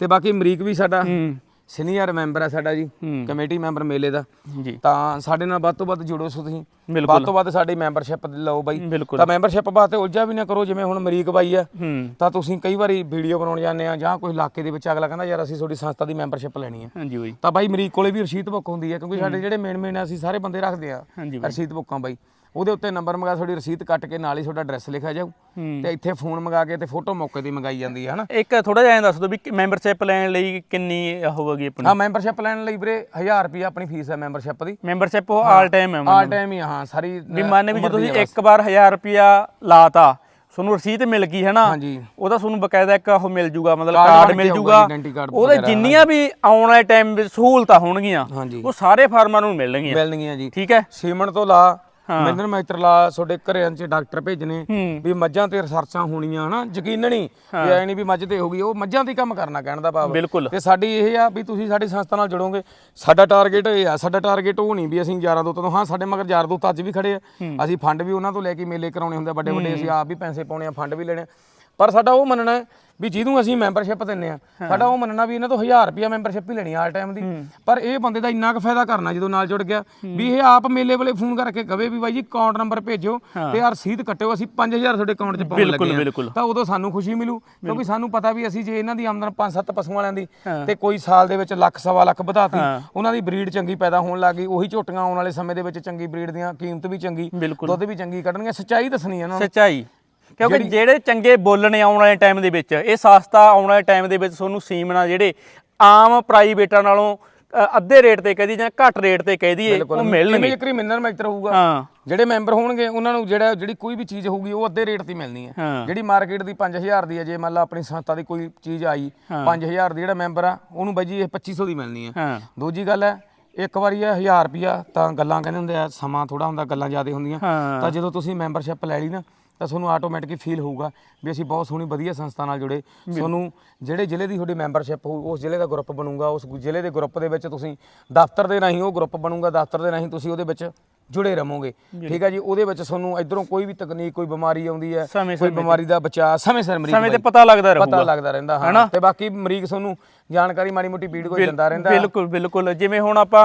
ਤੇ ਬਾਕੀ ਅਮਰੀਕ ਵੀ ਸਾਡਾ ਸੀਨੀਅਰ ਮੈਂਬਰ ਹੈ ਸਾਡਾ ਜੀ। ਕਮੇਟੀ ਮੈਂਬਰ ਮੇਲੇ ਦਾ। ਜੀ। ਤਾਂ ਸਾਡੇ ਨਾਲ ਵੱਧ ਤੋਂ ਵੱਧ ਜੁੜੋ ਸੋ ਤੁਸੀਂ। ਵੱਧ ਤੋਂ ਵੱਧ ਸਾਡੀ ਮੈਂਬਰਸ਼ਿਪ ਲਓ ਬਾਈ। ਤਾਂ ਮੈਂਬਰਸ਼ਿਪ ਵਾਸਤੇ ਉਲਝਾ ਵੀ ਨਾ ਕਰੋ ਜਿਵੇਂ ਹੁਣ ਅਮਰੀਕ ਬਾਈ ਆ। ਤਾਂ ਤੁਸੀਂ ਕਈ ਵਾਰੀ ਵੀਡੀਓ ਬਣਾਉਣ ਜਾਂਦੇ ਆ ਜਾਂ ਕੋਈ ਇਲਾਕੇ ਦੇ ਵਿੱਚ ਅਗਲਾ ਕਹਿੰਦਾ ਯਾਰ ਅਸੀਂ ਤੁਹਾਡੀ ਸੰਸਥਾ ਦੀ ਮੈਂਬਰਸ਼ਿਪ ਲੈਣੀ ਹੈ ਹਾਂਜੀ ਬਾਈ। ਤਾਂ ਬਾਈ ਅਮਰੀਕ ਕੋਲੇ ਵੀ ਰਸੀਦ ਬੁੱਕ ਹੁੰਦੀ ਹੈ ਕਿਉਂਕਿ ਸਾਡੇ ਜਿਹੜੇ ਮੇਨ ਮੇਨ ਅਸੀਂ ਸਾਰੇ ਬੰਦੇ ਰੱਖਦੇ ਆ। ਰਸੀਦ ਬੁੱਕਾਂ ਬਾਈ। ਉਹਦੇ ਉੱਤੇ ਨੰਬਰ ਮੰਗਾ ਤੁਹਾਡੀ ਰਸੀਦ ਕੱਟ ਕੇ ਨਾਲ ਹੀ ਤੁਹਾਡਾ ਐਡਰੈਸ ਲਿਖਿਆ ਜਾਊ। ਤੇ ਇੱਥੇ ਫੋਨ ਮੰਗਾ ਕੇ ਤੇ ਫੋਟੋ ਮੌਕੇ ਦੀ ਮੰਗਾਈ ਜਾਂਦੀ ਹੈ ਹਨਾ? ਇੱਕ ਥੋੜਾ ਜਿਹਾ ਐਂ ਦੱਸ ਦਿਓ ਵੀ ਮੈਂਬਰਸ਼ਿਪ ਲੈਣ ਲਈ ਕਿੰਨੀ ਹੋਵੇਗੀ ਆਪਣੀ? ਹਾਂ ਮੈਂਬਰਸ਼ਿਪ ਲੈਣ ਲਈ ਵੀਰੇ 1000 ਰੁਪਿਆ ਆਪਣੀ ਫੀਸ ਹੈ ਮੈਂਬਰਸ਼ਿਪ ਦੀ। ਮੈਂਬਰਸ਼ਿਪ ਉਹ ਆਲ ਟਾਈਮ ਹੈ ਆਲ ਟਾਈਮ ਹੀ ਹਾਂ ਸਾਰੀ ਵੀ ਮੰਨ ਵੀ ਜੇ ਤੁਸੀਂ ਇੱਕ ਵਾਰ 1000 ਰੁਪਿਆ ਲਾਤਾ ਤੁਹਾਨੂੰ ਰਸੀਦ ਮਿਲ ਗਈ ਹੈ ਨਾ ਉਹਦਾ ਤੁਹਾਨੂੰ ਬਕਾਇਦਾ ਇੱਕ ਉਹ ਮਿਲ ਜੂਗਾ ਮਤਲਬ ਕਾਰਡ ਮਿਲ ਜੂਗਾ। ਉਹਦੇ ਜਿੰਨੀਆਂ ਵੀ ਆਉਣ ਵਾਲੇ ਟਾਈਮ ਵਿੱਚ ਸਹੂਲਤਾਂ ਹੋਣਗੀਆਂ ਉਹ ਸਾਰੇ ਫਾਰਮਾਂ ਨੂੰ ਮਿਲਣਗੀਆਂ। ਮਿਲਣਗੀਆਂ ਜੀ। ਠੀਕ ਹੈ? ਸੀਮਨ ਤੋਂ ਲਾ ਹਾਂ। ਮਿੰਦਰ ਮੈਤਰ ਲਾ ਤੁਹਾਡੇ ਘਰਾਂ 'ਚ ਡਾਕਟਰ ਭੇਜਣੇ ਹੂੰ। ਵੀ ਮੱਝਾਂ ਤੇ ਰਿਸਰਚਾਂ ਹੋਣੀਆਂ ਹਨਾ? ਯਕੀਨ ਨਹੀਂ ਵੀ ਐ ਨਹੀਂ ਵੀ ਮੱਝ ਤੇ ਹੋਗੀ ਉਹ ਮੱਝਾਂ ਤੇ ਹੀ ਕੰਮ ਕਰਨਾ ਕਹਿਣ ਦਾ ਭਾਵ। ਬਿਲਕੁਲ। ਤੇ ਸਾਡੀ ਇਹ ਆ ਵੀ ਤੁਸੀਂ ਸਾਡੀ ਸੰਸਥਾ ਨਾਲ ਜੁੜੋਗੇ। ਸਾਡਾ ਟਾਰਗੇਟ ਇਹ ਆ ਸਾਡਾ ਟਾਰਗੇਟ ਉਹ ਨਹੀਂ ਵੀ ਅਸੀਂ ਯਾਰਾਂ ਦੋਸਤਾਂ ਤੋਂ ਹਾਂ ਸਾਡੇ ਮਗਰ ਯਾਰ ਦੋਸਤ ਅੱਜ ਵੀ ਖੜੇ ਆ। ਅਸੀਂ ਫੰਡ ਵੀ ਉਹਨਾਂ ਤੋਂ ਲੈ ਕੇ ਮੇਲੇ ਕਰਾਉਣੇ ਹੁੰਦੇ ਵੱਡੇ ਵੱਡੇ ਅਸੀਂ ਆਪ ਵੀ ਪੈਸੇ ਪਾਉਣੇ ਆ ਫੰਡ ਵੀ ਲੈਣੇ ਆ। ਪਰ ਸਾਡਾ ਉਹ ਮੰਨਣਾ ਹੈ ਵੀ ਜਿਹਨੂੰ ਅਸੀਂ ਮੈਂਬਰਸ਼ਿਪ ਦਿੰਨੇ ਆ ਸਾਡਾ ਉਹ ਮੰਨਣਾ ਵੀ ਇਹਨਾਂ ਤੋਂ 1000 ਰੁਪਿਆ ਮੈਂਬਰਸ਼ਿਪ ਹੀ ਲੈਣੀ ਆ ਆਲ ਟਾਈਮ ਦੀ। ਪਰ ਇਹ ਬੰਦੇ ਦਾ ਇੰਨਾ ਕੁ ਫਾਇਦਾ ਕਰਨਾ ਜਦੋਂ ਨਾਲ ਜੁੜ ਗਿਆ ਵੀ ਇਹ ਆਪ ਮੇਲੇ ਵੇਲੇ ਫੋਨ ਕਰਕੇ ਕਵੇ ਵੀ ਬਾਈ ਜੀ ਅਕਾਊਂਟ ਨੰਬਰ ਭੇਜੋ ਤੇ ਯਾਰ ਰਸੀਦ ਕੱਟਿਓ ਅਸੀਂ 5000 ਤੁਹਾਡੇ ਅਕਾਊਂਟ 'ਚ ਪਾਉਣ ਲੱਗੇ ਆ। ਤਾਂ ਉਦੋਂ ਸਾਨੂੰ ਖੁਸ਼ੀ ਮਿਲੂ ਕਿਉਂਕਿ ਸਾਨੂੰ ਪਤਾ ਵੀ ਅਸੀਂ ਜੇ ਇਹਨਾਂ ਦੀ ਆਮਦਨ 5-7 ਪਸ਼ੂਆਂ ਵਾਲਿਆਂ ਦੀ। ਤੇ ਕੋਈ ਸਾਲ ਦੇ ਵਿੱਚ ਲੱਖ ਸਵਾ ਲੱਖ ਵਧਾਤੀ। ਉਹਨਾਂ ਦੀ ਬਰੀਡ ਚੰਗੀ ਪੈਦਾ ਹੋਣ ਲੱਗੀ ਉਹੀ ਝੋਟੀਆਂ ਆਉਣ ਵਾਲੇ ਸਮੇਂ ਦੇ ਵਿੱਚ ਚੰਗੀ ਬਰੀਡ ਦੀਆਂ ਕੀਮਤ ਵੀ ਚੰਗੀ ਦੁੱਧ ਵੀ ਚੰਗੀ ਕੱਢਣਗੀਆਂ ਸੱਚਾਈ ਦੱਸਣੀ ਹੈ ਇਹਨਾਂ ਨੂੰ। ਸੱਚਾਈ। ਕਿਉਂਕਿ ਜਿਹੜੇ ਚੰਗੇ ਬੋਲਣੇ ਆਉਣ ਵਾਲੇ ਟਾਈਮ ਦੇ ਵਿੱਚ ਇਹ ਸਸਤਾ ਆਉਣ ਵਾਲੇ ਟਾਈਮ ਦੇ ਵਿੱਚ ਤੁਹਾਨੂੰ ਸੀਮਨਾ ਜਿਹੜੇ ਆਮ ਪ੍ਰਾਈਵੇਟਾਂ ਨਾਲੋਂ ਅੱਧੇ ਰੇਟ ਤੇ ਕਹਦੀ ਜਾਂ ਘੱਟ ਰੇਟ ਤੇ ਕਹਿ ਦਈਏ ਉਹ ਮਿਲਣਗੇ। ਇੱਕ ਮਿੰਨਰ ਮੈਕਟਰ ਹੋਊਗਾ। ਹਾਂ। ਜਿਹੜੇ ਮੈਂਬਰ ਹੋਣਗੇ ਉਹਨਾਂ ਨੂੰ ਜਿਹੜਾ ਜਿਹੜੀ ਕੋਈ ਵੀ ਚੀਜ਼ ਹੋਊਗੀ ਉਹ ਅੱਧੇ ਰੇਟ ਤੇ ਮਿਲਣੀ ਹੈ। ਜਿਹੜੀ ਮਾਰਕੀਟ ਦੀ 5000 ਦੀ ਹੈ ਜੇ ਮੰਨ ਲਾ ਆਪਣੀ ਸੰਸਥਾ ਦੀ ਕੋਈ ਚੀਜ਼ ਆਈ 5000 ਦੀ ਜਿਹੜਾ ਮੈਂਬਰ ਆ ਉਹਨੂੰ ਬਾਈ ਜੀ ਇਹ 2500 ਦੀ ਮਿਲਣੀ ਹੈ। ਦੂਜੀ ਗੱਲ ਹੈ ਇੱਕ ਵਾਰੀ ਇਹ 1000 ਰੁਪਿਆ ਤਾਂ ਗੱਲਾਂ ਕਹਿੰਦੇ ਹੁੰਦੇ ਆ ਸਮਾਂ ਥੋੜਾ ਹੁੰਦਾ ਗੱਲਾਂ ਜ਼ਿਆਦਾ ਹੁੰਦੀਆਂ। ਤਾਂ ਜਦੋਂ ਤੁਸੀਂ ਮੈਂਬਰਸ਼ਿਪ ਲੈ ਲਈ ਨਾ ਤਾਂ ਤੁਹਾਨੂੰ ਆਟੋਮੈਟਿਕ ਫੀਲ ਹੋਊਗਾ ਵੀ ਅਸੀਂ ਬਹੁਤ ਸੋਹਣੀ ਵਧੀਆ ਸੰਸਥਾ ਨਾਲ ਜੁੜੇ। ਤੁਹਾਨੂੰ ਜਿਹੜੇ ਜ਼ਿਲ੍ਹੇ ਦੀ ਤੁਹਾਡੀ ਮੈਂਬਰਸ਼ਿਪ ਹੋਊ ਉਸ ਜ਼ਿਲ੍ਹੇ ਦਾ ਗਰੁੱਪ ਬਣੂਗਾ ਉਸ ਜ਼ਿਲ੍ਹੇ ਦੇ ਗਰੁੱਪ ਦੇ ਵਿੱਚ ਤੁਸੀਂ ਦਫ਼ਤਰ ਦੇ ਰਾਹੀਂ ਉਹ ਗਰੁੱਪ ਬਣੂਗਾ ਦਫ਼ਤਰ ਦੇ ਰਾਹੀਂ ਤੁਸੀਂ ਉਹਦੇ ਵਿੱਚ ਜੁੜੇ ਰਹੋਗੇ। ਠੀਕ ਹੈ ਜੀ? ਉਹਦੇ ਵਿੱਚ ਤੁਹਾਨੂੰ ਇਧਰੋਂ ਕੋਈ ਵੀ ਤਕਨੀਕ ਕੋਈ ਬਿਮਾਰੀ ਆਉਂਦੀ ਹੈ ਕੋਈ ਬਿਮਾਰੀ ਦਾ ਬਚਾਅ ਸਮੇਂ ਸਿਰ ਮਰੀਜ਼ ਸਮੇਂ ਤੇ ਪਤਾ ਲੱਗਦਾ ਪਤਾ ਰਹੂਗਾ। ਲੱਗਦਾ ਰਹਿੰਦਾ ਹਾਂ। ਤੇ ਬਾਕੀ ਮਰੀਜ਼ ਤੁਹਾਨੂੰ ਜਾਣਕਾਰੀ ਮਾੜੀ ਮੋਟੀ ਵੀਡੀਓ ਦਿੰਦਾ ਰਹਿੰਦਾ। ਬਿਲਕੁਲ ਬਿਲਕੁਲ। ਜਿਵੇਂ ਹੁਣ ਆਪਾਂ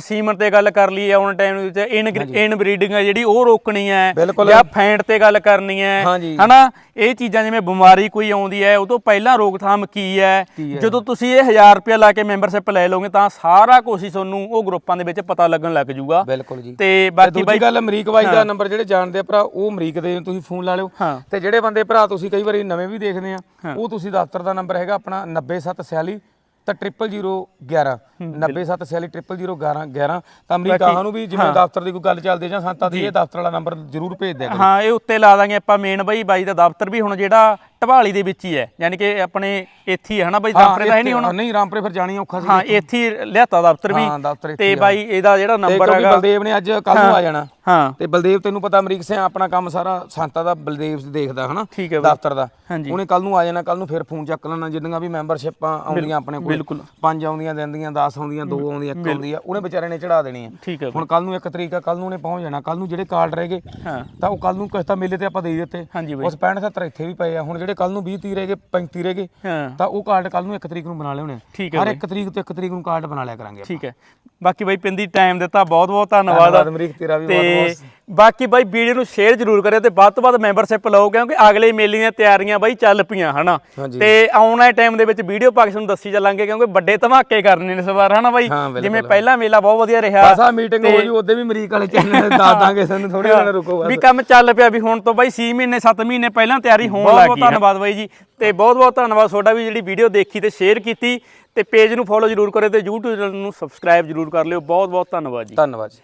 ਸੀਮਨ ਤੇ ਗੱਲ ਕਰ ਲਈ ਆਉਣ ਟਾਈਮ ਵਿੱਚ ਇਨ ਇਨ ਬਰੀਡਿੰਗ ਹੈ ਜਿਹੜੀ ਉਹ ਰੋਕਣੀ ਹੈ। ਜਾਂ ਫੈਂਟ ਤੇ ਗੱਲ ਕਰਨੀ ਹੈ। ਹਨਾ? ਇਹ ਚੀਜ਼ਾਂ ਜਿਵੇਂ ਬਿਮਾਰੀ ਕੋਈ ਆਉਂਦੀ ਹੈ ਉਹ ਤੋਂ ਪਹਿਲਾਂ ਰੋਕਥਾਮ ਕੀ ਹੈ। ਜਦੋਂ ਤੁਸੀਂ ਇਹ 1000 ਰੁਪਏ ਲਾ ਕੇ ਮੈਂਬਰਸ਼ਿਪ ਲੈ ਲਓਗੇ ਤਾਂ ਸਾਰਾ ਕੁਝ ਹੀ ਤੁਹਾਨੂੰ ਉਹ ਗਰੁੱਪਾਂ ਦੇ ਵਿੱਚ ਪਤਾ ਲੱਗਣ ਲੱਗ ਜਾਊਗਾ। ਬਿਲਕੁਲ ਜੀ। ਤੇ ਬਾਕੀ ਬਾਈ ਗੱਲ ਅਮਰੀਕ ਬਾਈ ਦਾ ਨੰਬਰ ਜਿਹੜੇ ਜਾਣਦੇ ਆ ਭਰਾ ਉਹ ਅਮਰੀਕ ਦੇ ਤੁਸੀਂ ਫੋਨ ਲਾ ਲਿਓ। ਤੇ ਜਿਹੜੇ ਬੰਦੇ ਭਰਾ ਤੁਸੀਂ ਕਈ ਵਾਰੀ ਨਵੇਂ ਵੀ ਦੇਖਦੇ ਆ ਉਹ ਤੁਸੀਂ ਦਫ਼ਤਰ ਦਾ ਨੰਬਰ ਹੈਗਾ ਆਪਣਾ 9746 ਤਾਂ 0011 9746 ਤਾਂ ਅਮਰੀਕਾ ਨੂੰ ਵੀ ਜਿਵੇਂ ਦਫ਼ਤਰ ਦੀ ਕੋਈ ਗੱਲ ਚੱਲਦੀ ਜਾਂ ਸੰਤਾ ਦੀ ਇਹ ਦਫ਼ਤਰ ਵਾਲਾ ਨੰਬਰ ਜ਼ਰੂਰ ਭੇਜ ਦਿਆ ਕਰੋ ਹਾਂ ਇਹ ਉੱਤੇ ਲਾ ਦਾਂਗੇ ਆਪਾਂ ਮੇਨ ਬਾਈ ਬਾਈ ਦਾ ਦਫ਼ਤਰ ਵੀ ਹੁਣ ਜਿਹੜਾ ਢਵਾਲੀ ਦੇ ਵਿੱਚ ਹੀ ਹੈ ਯਾਨੀ ਕਿ ਆਪਣੇ ਇੱਥੇ ਹੀ ਹੈ ਹਨਾ ਬਾਈ ਦਫ਼ਤਰ ਦਾ ਹੈ ਨਹੀਂ ਹੁਣ? ਨਹੀਂ ਰਾਮਪੁਰੇ ਫਿਰ ਜਾਣੀ ਔਖਾ ਸੀ ਹਾਂ ਇੱਥੇ। ਲਿਆਤਾ ਦਫ਼ਤਰ ਵੀ ਹਾਂ ਦਫ਼ਤਰ ਇੱਥੇ ਤੇ ਬਾਈ ਇਹਦਾ ਜਿਹੜਾ ਨੰਬਰ ਹੈਗਾ ਬਲਦੇਵ ਨੇ ਅੱਜ ਕੱਲ ਨੂੰ ਆ ਜਾਣਾ। ਹਾਂ। ਤੇ ਬਲਦੇਵ ਤੈਨੂੰ ਪਤਾ ਅਮਰੀਕ ਸਿੰਘ ਆਪਣਾ ਕੰਮ ਸਾਰਾ ਸੰਤਾ ਦਾ ਬਲਦੇਵ ਦੇਖਦਾ ਹਨਾ ਦਫ਼ਤਰ ਦਾ। ਉਹਨੇ ਕੱਲ ਨੂੰ ਆ ਜਾਣਾ ਕੱਲ ਨੂੰ ਫਿਰ ਫੋਨ ਚੱਕ ਲੈਣਾ ਜਿੰਨੀਆਂ ਵੀ ਮੈਂਬਰਸ਼ਿਪਾਂ ਆਉਂਦੀਆਂ ਆਪਣੇ ਕੋਲ। ਬਿਲਕੁਲ। ਪੰਜ ਆਉਂਦੀਆਂ ਦਿਨ ਦੀਆਂ 10 ਆਉਂਦੀਆਂ ਦੋ ਆਉਂਦੀਆਂ ਇੱਕ ਆਉਂਦੀ ਆ ਉਹਨੇ ਵਿਚਾਰੇ ਨੇ ਚੜਾ ਦੇਣੀ ਆ। ਹੈ ਹੁਣ ਕੱਲ ਨੂੰ ਇੱਕ ਤਰੀਕ ਕੱਲ ਨੂੰ ਉਹਨੇ ਪਹੁੰਚ ਜਾਣਾ। ਕੱਲ ਨੂੰ ਜਿਹੜੇ ਕਾਰਡ ਰਹਿ ਗਏ ਤਾਂ ਉਹ ਕੱਲ ਨੂੰ ਕਿਸ ਤਾਂ ਮੇਲੇ ਤੇ ਆਪਾਂ ਦੇ ਦਿੱਤੇ। ਹਾਂਜੀ ਉਸ 65 70 ਇੱਥੇ ਵੀ ਪਏ ਆ ਹੁਣ ਜਿਹੜੇ ਕੱਲ ਨੂੰ 20 30 ਰਹਿ ਗਏ 35 ਰਹਿ ਗਏ ਹਾਂ। ਤਾਂ ਉਹ ਕਾਰਡ ਕੱਲ ਨੂੰ ਇੱਕ ਤਰੀਕ ਨੂੰ ਬਣਾ ਆ। ਠੀਕ ਹੈ ਹਰ ਇੱਕ ਤਰੀਕ ਤੋਂ ਇੱਕ ਤਰੀਕ ਨੂੰ ਕਾਰਡ ਬਣਾ ਲਿਆ ਕਰਾਂਗੇ ਠੀਕ ਹੈ। ਬਾਕੀ ਬਾਈ ਪਿੰਦੀ ਟਾਈਮ ਦਿੱਤਾ ਬਹੁਤ ਬਹੁਤ ਧੰਨਵਾਦ ਅਮਰੀਕ ਤੇਰਾ ਵੀ ਬਹੁਤ ਤੇ ਬਹੁਤ ਬਾਕੀ ਬਾਈ ਵੀਡੀਓ ਨੂੰ ਸ਼ੇਅਰ ਜ਼ਰੂਰ ਕਰਿਓ ਤੇ ਵੱਧ ਤੋਂ ਵੱਧ ਮੈਂਬਰਸ਼ਿਪ ਲਓ ਕਿਉਂਕਿ ਅਗਲੇ ਮੇਲੇ ਦੀਆਂ ਤਿਆਰੀਆਂ ਬਾਈ ਚੱਲ ਪਈਆਂ ਹਨਾ। ਤੇ ਆਉਣ ਵਾਲੇ ਟਾਈਮ ਦੇ ਵਿੱਚ ਵੀਡੀਓ ਪਾ ਕੇ ਤੁਹਾਨੂੰ ਦੱਸੀ ਚੱਲਾਂਗੇ ਕਿਉਂਕਿ ਵੱਡੇ ਧਮਾਕੇ ਕਰਨੇ ਨੇ ਇਸ ਵਾਰ ਹਨਾ ਬਾਈ। ਜਿਵੇਂ ਪਹਿਲਾ ਮੇਲਾ ਬਹੁਤ ਵਧੀਆ ਰਿਹਾ ਬਸ ਆ ਮੀਟਿੰਗ ਹੋ ਜੂ ਉਹਦੇ ਵੀ ਅਮਰੀਕ ਵਾਲੇ ਚੈਨਲ ਤੇ ਦੱਸ ਦਾਂਗੇ ਸਾਨੂੰ ਥੋੜੇ ਦਿਨ ਰੁਕੋ ਬਸ। ਵੀ ਕੰਮ ਚੱਲ ਪਿਆ ਵੀ ਹੁਣ ਤੋਂ ਬਾਈ 6 ਮਹੀਨੇ 7 ਮਹੀਨੇ ਪਹਿਲਾਂ ਤਿਆਰੀ ਹੋਣ ਲੱਗ ਬਹੁਤ ਧੰਨਵਾਦ ਬਾਈ ਜੀ। ਤੇ ਬਹੁਤ ਬਹੁਤ ਧੰਨਵਾਦ ਤੁਹਾਡਾ ਵੀ ਜਿਹੜੀ ਵੀਡੀਓ ਦੇਖੀ ਤੇ ਸ਼ੇਅਰ ਕੀਤੀ ਤੇ ਪੇਜ ਨੂੰ ਫੋਲੋ ਜ਼ਰੂਰ ਕਰਿਓ ਤੇ YouTube ਚੈਨਲ ਨੂੰ ਸਬਸਕ੍ਰਾਈਬ ਜ਼ਰੂਰ ਕਰ ਲਿਓ। ਬਹੁਤ ਬਹੁਤ ਧੰਨਵਾਦ ਜੀ। ਧੰਨਵਾਦ ਜੀ।